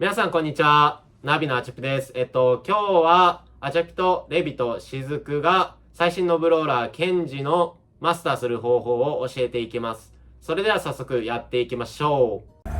皆さんこんにちは。ナビのアチャピです。えっと、今日は、アチャピとレビとしずくが、最新のブローラー、ケンジのマスターする方法を教えていきます。それでは早速やっていきましょう。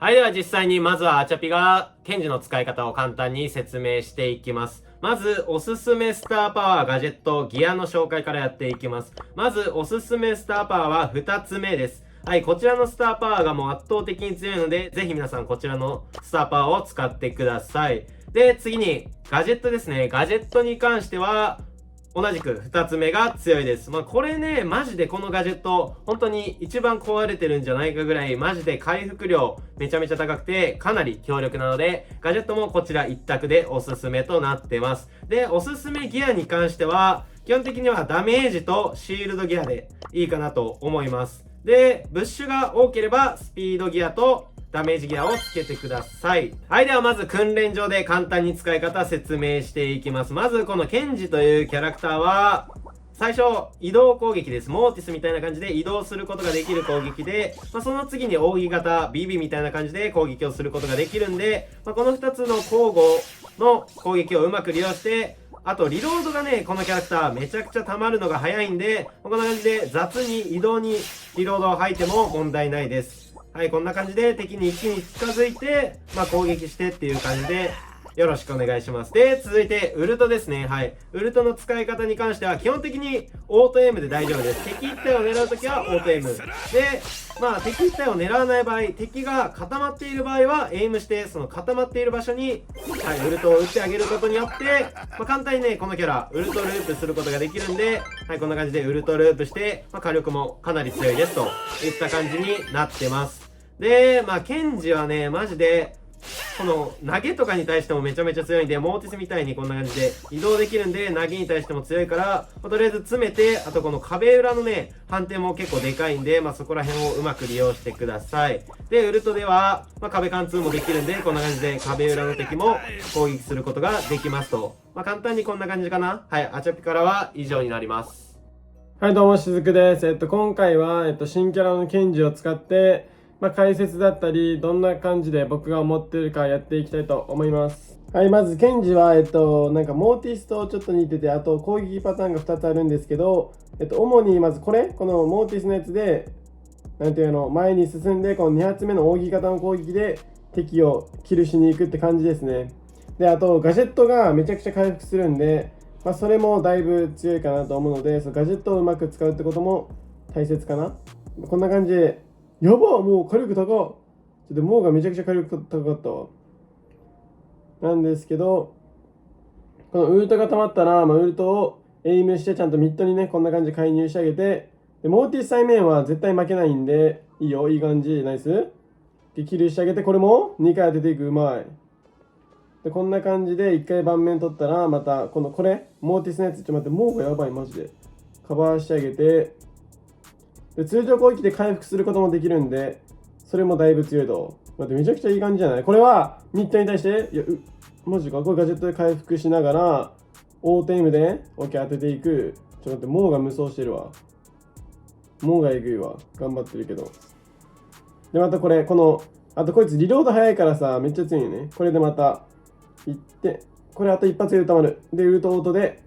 はい、では実際にまずはアチャピがケンジの使い方を簡単に説明していきます。まず、おすすめスターパワー、ガジェット、ギアの紹介からやっていきます。まず、おすすめスターパワーは2つ目です。はい、こちらのスターパワーがもう圧倒的に強いので、ぜひ皆さんこちらのスターパワーを使ってください。で、次に、ガジェットですね。ガジェットに関しては、同じく2つ目が強いです。まあこれね、マジでこのガジェット、本当に一番壊れてるんじゃないかぐらい、マジで回復量めちゃめちゃ高くて、かなり強力なので、ガジェットもこちら一択でおすすめとなってます。で、おすすめギアに関しては、基本的にはダメージとシールドギアでいいかなと思います。で、ブッシュが多ければ、スピードギアとダメージギアをつけてください。はい、ではまず訓練上で簡単に使い方説明していきます。まずこのケンジというキャラクターは、最初、移動攻撃です。モーティスみたいな感じで移動することができる攻撃で、まあ、その次に扇形、ビビみたいな感じで攻撃をすることができるんで、まあ、この2つの交互の攻撃をうまく利用して、あと、リロードがね、このキャラクターめちゃくちゃ溜まるのが早いんで、こんな感じで雑に移動にリロードを吐いても問題ないです。はい、こんな感じで敵に一気に近づいて、まあ、攻撃してっていう感じで、よろしくお願いします。で、続いて、ウルトですね。はい。ウルトの使い方に関しては、基本的にオートエイムで大丈夫です。敵一体を狙うときはオートエイム。で、まあ、敵一体を狙わない場合、敵が固まっている場合は、エイムして、その固まっている場所に、はい、ウルトを打ってあげることによって、まあ、簡単にね、このキャラ、ウルトループすることができるんで、はい、こんな感じでウルトループして、まあ、火力もかなり強いですといった感じになってます。で、まあ、ケンジはね、マジで、この投げとかに対してもめちゃめちゃ強いんで、モーティスみたいにこんな感じで移動できるんで、投げに対しても強いから、まあとりあえず詰めて、あとこの壁裏のね、判定も結構でかいんで、まあそこら辺をうまく利用してください。で、ウルトでは、まあ壁貫通もできるんで、こんな感じで壁裏の敵も攻撃することができますと。まあ簡単にこんな感じかな。はい、アチャピからは以上になります。はい、どうも、しずくです。えっと、今回は、えっと、新キャラのケンジを使って、まあ、解説だったり、どんな感じで僕が思ってるかやっていきたいと思います。はい、まず、ケンジは、えっと、なんか、モーティスとちょっと似てて、あと、攻撃パターンが2つあるんですけど、えっと、主に、まずこれ、このモーティスのやつで、なんていうの、前に進んで、この2発目の扇形の攻撃で、敵をキルしに行くって感じですね。で、あと、ガジェットがめちゃくちゃ回復するんで、まあ、それもだいぶ強いかなと思うので、そのガジェットをうまく使うってことも大切かな。こんな感じで、やばもう火力高ちょっとモーがめちゃくちゃ火力高かったわ。なんですけど、このウルトが溜まったら、まあ、ウルトをエイムしてちゃんとミッドにね、こんな感じで介入してあげて、でモーティス対面は絶対負けないんで、いいよ、いい感じ、ナイス。で、キルしてあげて、これも2回当てていく、うまい。で、こんな感じで1回盤面取ったら、また、この、これ、モーティスのやつ、ちょっと待って、もうがやばい、マジで。カバーしてあげて、で、通常攻撃で回復することもできるんで、それもだいぶ強いと。待って、めちゃくちゃいい感じじゃない？これは、ミッドに対して、いや、う、マジか、これガジェットで回復しながら、オートエイムでね、オッケー当てていく。ちょっと待って、モーが無双してるわ。モーがえぐいわ。頑張ってるけど。で、またこれ、この、あとこいつリロード早いからさ、めっちゃ強いよね。これでまた、いって、これあと一発でたまる。で、ウルトオートで、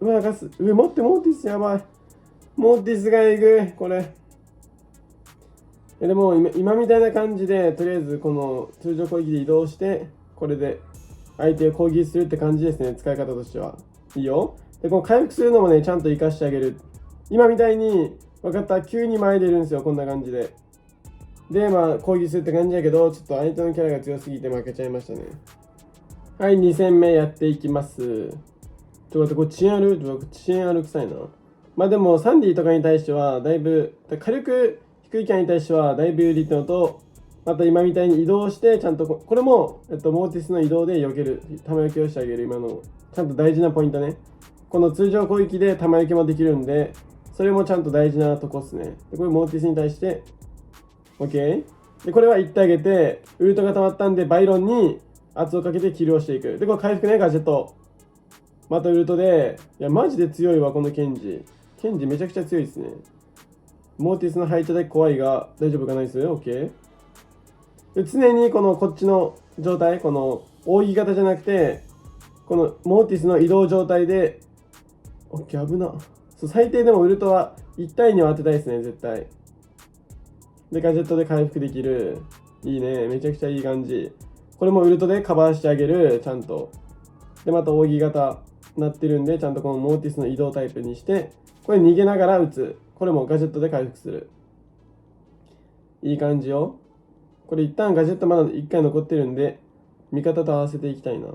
うわ、ガス。上、待って、モーティスやばい。モーティスがえぐい、これ。えでも今、今みたいな感じで、とりあえずこの通常攻撃で移動して、これで相手を攻撃するって感じですね、使い方としては。いいよ。で、この回復するのもね、ちゃんと活かしてあげる。今みたいに、分かった、急に前出るんですよ、こんな感じで。で、まあ、攻撃するって感じやけど、ちょっと相手のキャラが強すぎて負けちゃいましたね。はい、2戦目やっていきます。ちょっと待って、これ遅延ある？ちょっと遅延ある臭いな。まあでも、サンディとかに対しては、だいぶ、火力低いキャラに対しては、だいぶ有利ってのと、また今みたいに移動して、ちゃんとこ、れも、えっと、モーティスの移動で避ける、玉焼きをしてあげる、今の、ちゃんと大事なポイントね。この通常攻撃で玉焼きもできるんで、それもちゃんと大事なとこっすね。でこれモーティスに対して、OK? でこれは1ってあげてウルトが溜まったんでバイロンに圧をかけてキルをしていくでこれ回復ねガジェットまたウルトでいやマジで強いわこのケンジケンジめちゃくちゃ強いですね。モーティスの配置で怖いが大丈夫かないですオッケーで常にこのこっちの状態この扇形じゃなくてこのモーティスの移動状態でオッケー危な。そう最低でもウルトは1対2を当てたいですね絶対。でガジェットで回復できる。いいね。めちゃくちゃいい感じ。これもウルトでカバーしてあげるちゃんと。でまた扇形なってるんでちゃんとこのモーティスの移動タイプにしてこれ逃げながら打つ。これもガジェットで回復する。いい感じよ。これ一旦ガジェットまだ1回残ってるんで味方と合わせていきたいな。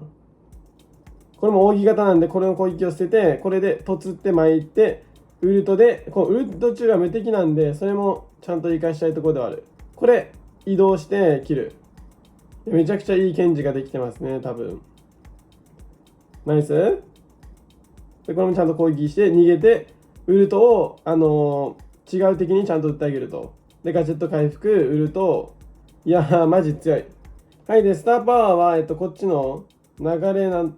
これも扇形なんでこれの攻撃を捨ててこれで突って巻いてウルトでこうウルト中は無敵なんでそれもちゃんと生かしたいところではある。これ移動して切る。めちゃくちゃいい検事ができてますね多分。ナイス。でこれもちゃんと攻撃して逃げてウルトをあのー違う敵にちゃんと打ってあげるとでガジェット回復ウルトいやーマジ強いはいでスターパワーはえっとこっちの流れなん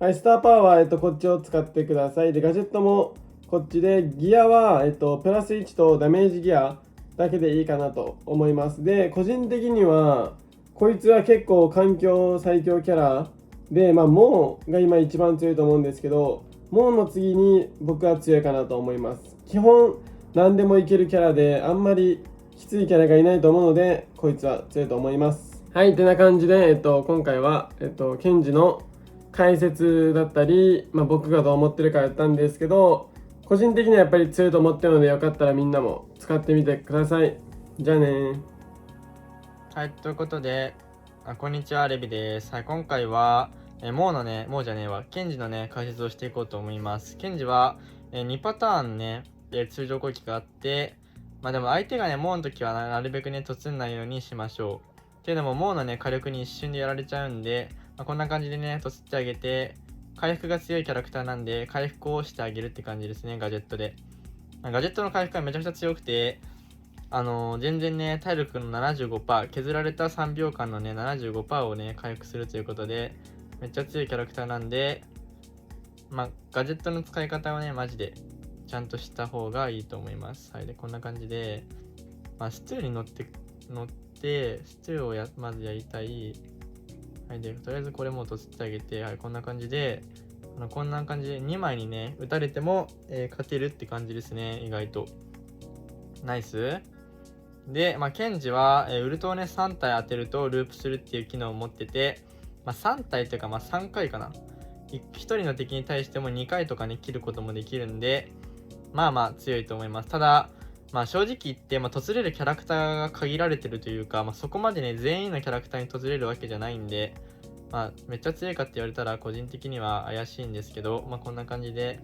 はい、スターパワーは、えっと、こっちを使ってください。で、ガジェットもこっちで、ギアは、えっと、プラス1とダメージギアだけでいいかなと思います。で、個人的には、こいつは結構環境最強キャラで、まあ、モーが今一番強いと思うんですけど、モーの次に僕は強いかなと思います。基本、何でもいけるキャラで、あんまりきついキャラがいないと思うので、こいつは強いと思います。はい、てな感じで、えっと、今回は、えっと、ケンジの解説だったり、まあ、僕がどう思ってるかやったんですけど個人的にはやっぱり強いと思ってるのでよかったらみんなも使ってみてくださいじゃあねはい、ということで、あこんにちは、レビです。はい、今回は、えー、モーのね、モーじゃねえわ、ケンジのね、解説をしていこうと思います。ケンジは、えー2パターンね、で通常攻撃があって、まあでも相手がね、モーの時はなるべくね、突んないようにしましょう。っていうのも、モーのね、火力に一瞬でやられちゃうんで、まあ、こんな感じでね、突ってあげて、回復が強いキャラクターなんで、回復をしてあげるって感じですね、ガジェットで。まガジェットの回復がめちゃくちゃ強くて、あのー全然ね、体力の75%、削られた3秒間のね、75%をね、回復するということで、めっちゃ強いキャラクターなんで、まあ、ガジェットの使い方はね、マジで、ちゃんとした方がいいと思います。はい、で、こんな感じで、まあ、スツーに乗って、乗って、スツーをやまずやりたい。はい、で、とりあえずこれも落としてあげて、はい、こんな感じで、あのこんな感じで2枚にね、打たれても、えー勝てるって感じですね、意外と。ナイス。で、まあ、ケンジは、えーウルトをね、3体当てるとループするっていう機能を持ってて、まあ、3体というか、まあ、3回かな。1人の敵に対しても2回とかね、切ることもできるんで、まあまあ強いと思います。ただ、まあ正直言って、まあ、突れるキャラクターが限られてるというか、まあ、そこまでね、全員のキャラクターに突れるわけじゃないんで、まあ、めっちゃ強いかって言われたら個人的には怪しいんですけど、まあ、こんな感じで、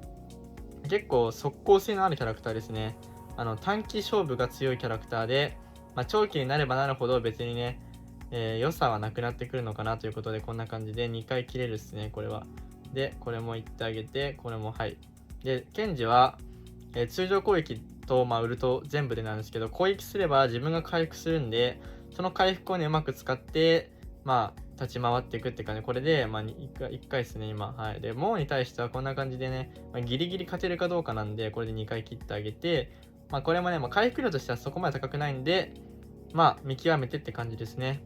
結構速攻性のあるキャラクターですね。あの短期勝負が強いキャラクターで、まあ、長期になればなるほど別にね、えー良さはなくなってくるのかなということでこんな感じで2回切れるっすねこれは。でこれも言ってあげてこれもはい。でケンジは、えー通常攻撃と、まあ、ウルト全部でなんですけど攻撃すれば自分が回復するんでその回復をねうまく使ってまあ立ち回っていくって感じ。これで、まあ、1回 ,1 回ですね今。はい。でモーに対してはこんな感じでね、まあ、ギリギリ勝てるかどうかなんでこれで2回切ってあげてまあこれもね、まあ、回復量としてはそこまで高くないんでまあ見極めてって感じですね。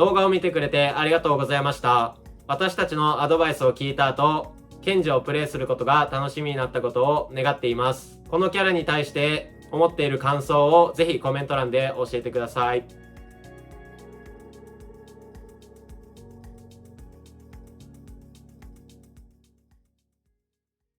動画を見てくれてありがとうございました。私たちのアドバイスを聞いた後ケンジをプレイすることが楽しみになったことを願っています。このキャラに対して思っている感想をぜひコメント欄で教えてください。